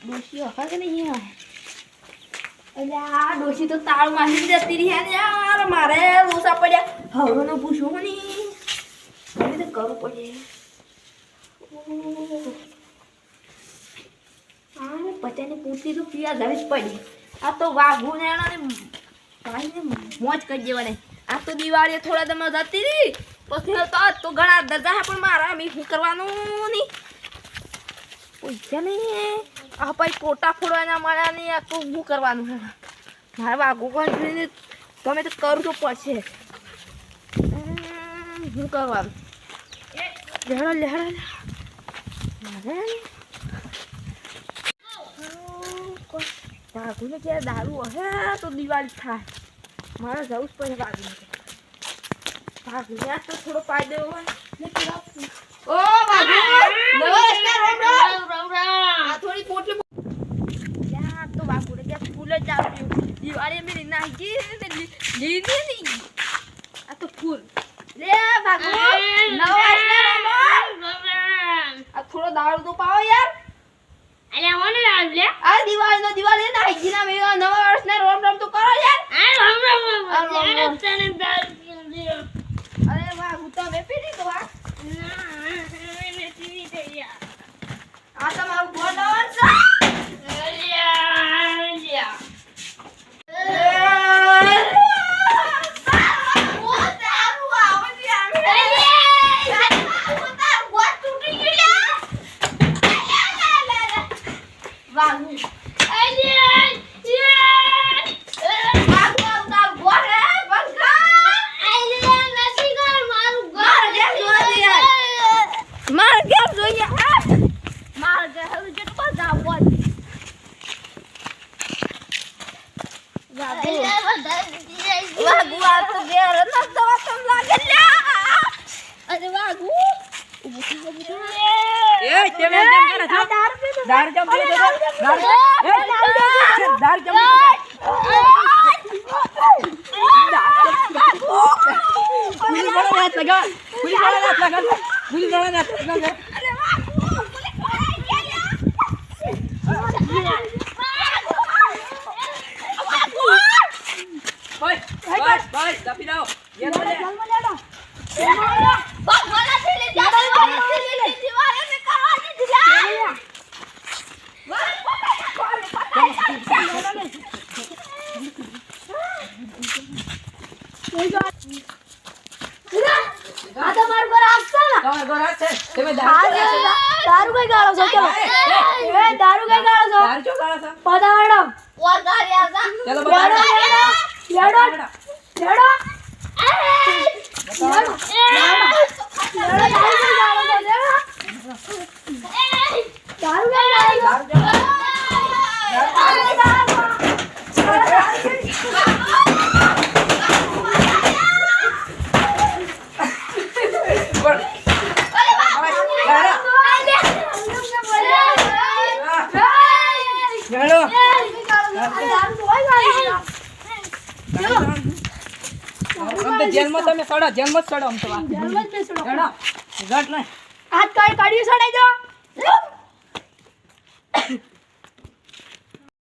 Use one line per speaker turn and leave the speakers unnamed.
ડોશી વખત નહીં આવે એટલે આ તો વાઘું ને એના મોજ કરી દેવાની આ તો દિવાળી થોડા તમે જતી રહી પછી તો ઘણા દરજા પણ મારા મી શું કરવાનું નહીં. પૈસા નહીં આ પછી કોટા ફોડવાના મળ્યા નહીં, આ તો શું કરવાનું છે? મારે વાગું પણ તમે તો કરું તો પડશે. શું કરવાનું? લેડો મારે? વાઘુને ક્યારે દારૂ હશે તો દિવાળી થાય. મારે જવું જ પડે વાઘુને આ તો થોડો ફાયદો હોય ને પેલા ઓ વાઘુ નમસ્કાર રામ રામ આ થોડી પોટલી ક્યાં ફૂલ જ આવ્યું દિવાળી મેં નાખી લીધી નહીં આ તો ફૂલ લે નમસ્કાર રામ આ થોડો દારૂ તો પાવો યાર. આ દિવાળી નો દિવાળી ના હાઈજી ના મેં નવા વર્ષ ના રોમ રોમ તો કરો યાર અરે વાહ હું તો હવે પીધી તો વાહ આ તમારું બોલર છે વાઘુ વાઘુ તાર બોલ હે બંકા માર ઘેર જોઈએ હા માર ઘેર હવે જેટલો બધા બોલ વાઘુ વાઘુ આ તો ઘેર ન દવા તમ લાગે લ્યા અરે વાઘુ ઊભું થઈ જા, ઊભું થઈ જા.
એ તમે એમ કેમ કરો છો? દારૂ કેમ છો? દારૂ એ, દારૂ કેમ? પુલિસ વાળાને હાથ લગાવ. પુલિસ વાળાને હાથ લગાવ. પુલિસ વાળાને હાથ લગાવ.
અરે વાઘુ બોલે ખોરાઈ ગયા
બસ, બસ, બસ, કાપી દો. એ તો લે. તમારે ઘર હાથ છે. તમે દારૂ ચો ગાળો છો?
દારૂ કઈ ગાળો છો? ચલો એ દારૂ કઈ ગાળો છો?
દારૂ ચો ગાળો છો?
પધાડો
ચાલો
લેડો
બતાવો.
લેડો લેડો લેડો
બતાવો.
દારૂ કઈ
જેલમાં તમે સડો જેલમાં સડો આમ તો. જેલમાં
જ
સડો સડો ઝટ
હાથ કાઢી સડાઈ દો.